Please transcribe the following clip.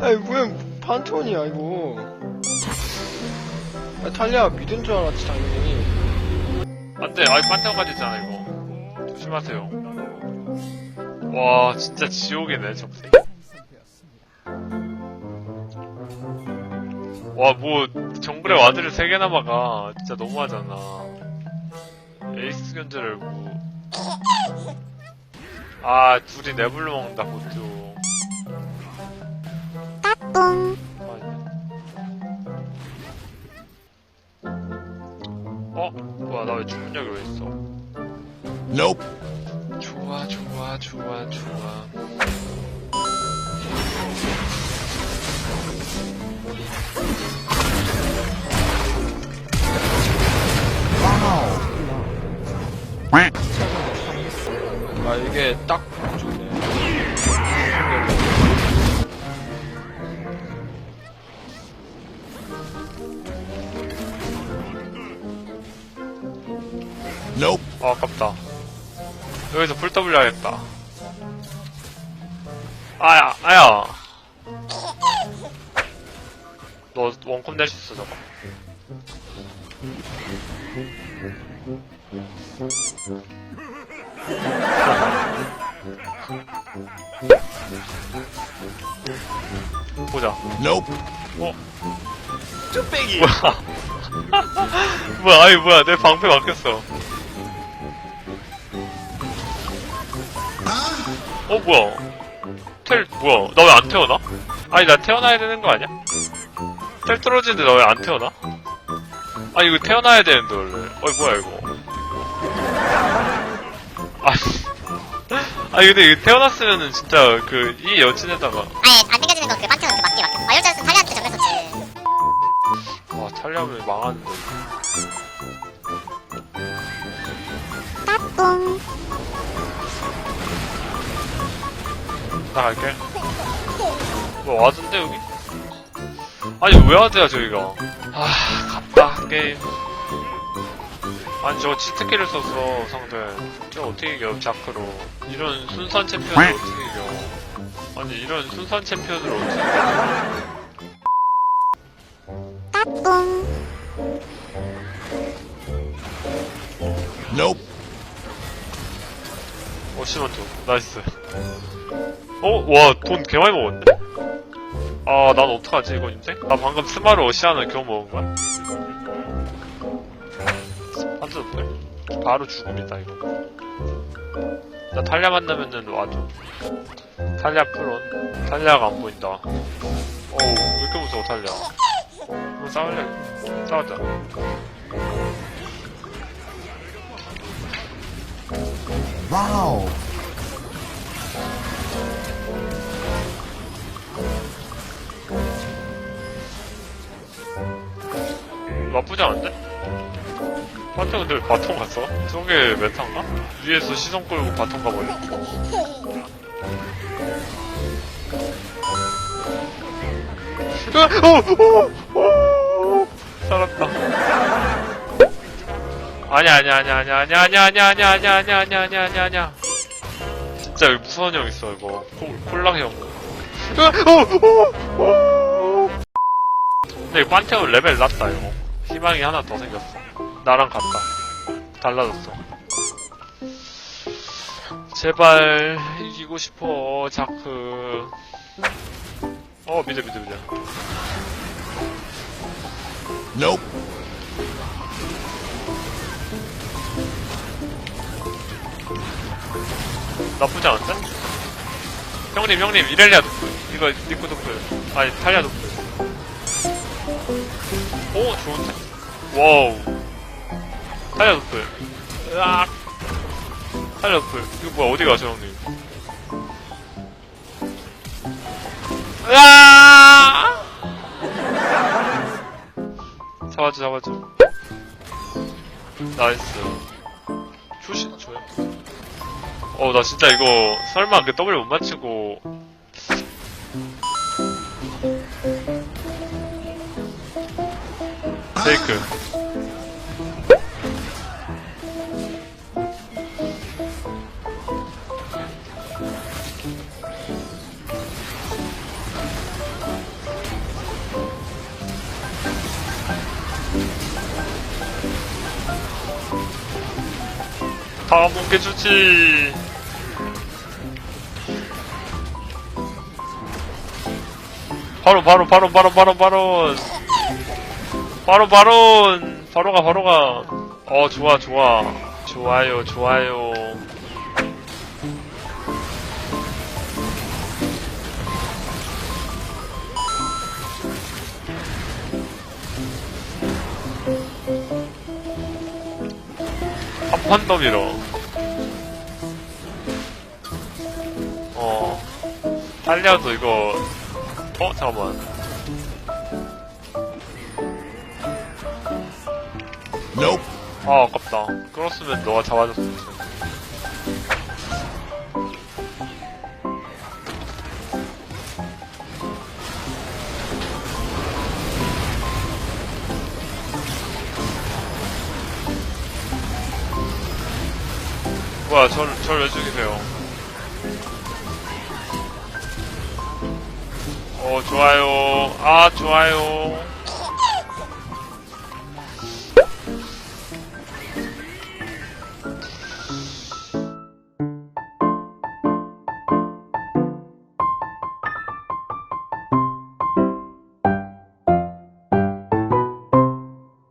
왜 판테온이야 이거. 아, 탈리아 믿은 줄 알았지 당연히. 안돼 아이 판테온까지 있잖아 이거. 조심하세요. 와 진짜 지옥이네 적색 와뭐 정글에 와드를 3개나 막아. 진짜 너무하잖아. 에이스 견제를 뭐. 아 둘이 내불러 먹는다 고투 따뚱 어? 뭐야 나 왜 주문력이 왜 있어 Nope. 좋아 좋아 좋아 좋아 아 이게 딱 Nope. 아, 아깝다. 여기서 풀 W 하겠다. 아야, 아야. 너 원콤 낼수 있어, 저거. 보자. Nope. 어? 쭈빼기! 뭐야? 뭐야, 아니, 뭐야, 내 방패 막혔어. 어, 뭐야? 텔, 뭐야? 나 왜 안 태어나? 아니, 나 태어나야 되는 거 아니야? 텔 떨어지는데 나 왜 안 태어나? 아, 이거 태어나야 되는데, 원래. 어이, 뭐야, 이거. 아니, 근데 이거 태어났으면은 진짜, 그, 이 여친에다가. 아예 안 땡겨지는 건그 판테온 그 맞게 맞게 마열자는 탈리한테 정했었지 와, 탈리하면 망하는데. 따뚱 나 갈게. 뭐, 와준대, 여기? 아니, 왜 와드야, 저기가? 아, 갔다, 게임. 아니, 저거 치트키를 썼어, 상대. 저 어떻게 이겨, 자크로. 이런 순수한 챔피언을 어떻게 이겨. 아니, 이런 순수한 챔피언을 어떻게 이겨. 따뚱 Nope. 어, 시먼트. 나이스. 어? 와, 돈 개 많이 먹었네? 아, 난 어떡하지, 이거 인생? 나 방금 스마르 어시안을 겨우 먹은 거야? 한줄 돼. 바로 죽음이다, 이거. 나 탈리아 만나면은 와줘. 탈리아 프론. 탈리아가 안 보인다. 어우, 왜 이렇게 무서워, 탈리아. 한번 싸울래? 싸우자. Wow. 나쁘지 않은데? 한테 근데 왜 바통 갔어? 저게 메타인가? 위에서 시선 끌고 바통 가버려? 으아! 어! 어! 어! 살았다. 아니야, 아니야, 아니야, 아니야, 아니야, 아니야, 아니야, 아니야, 아니야, 아니야, 아니야, 아니야, 아니야, 아니야. 진짜 여기 무서운 형 있어, 이거. 콜, 콜랑 형. 으아! 어! 어! 어! 근데 이거 판테온 레벨 낮다, 이거. 희망이 하나 더 생겼어. 나랑 같다. 달라졌어. 제발, 이기고 싶어, 자크. 어, 미드, 미드, 미드. Nope. 나쁘지 않은데? 형님, 형님, 이렐리아 노플. 이거, 니코 노플. 아니, 탈리아 노플. 오, 좋은데? 와우. 노플. 으악. 노플. 이거 뭐야, 어디 가죠, 형님? 으악! 잡아줘, 잡아줘. 나이스. 초신, 줘요. 어, 나 진짜 이거, 설마 그 W 못 맞추고. 페이크. 다못 깨주지 바로 바로 바로 바로 바로 바로. 바로, 바로. 바로 가, 바로 가. 어, 좋아, 좋아. 좋아요, 좋아요. 한판 더 밀어. 어. 딸려도 이거, 어, 잠깐만. Nope. 아, 아깝다. 끌었으면 너가 잡아줬을 텐데. 뭐야, 절, 절왜 죽이세요? 어, 좋아요. 아, 좋아요.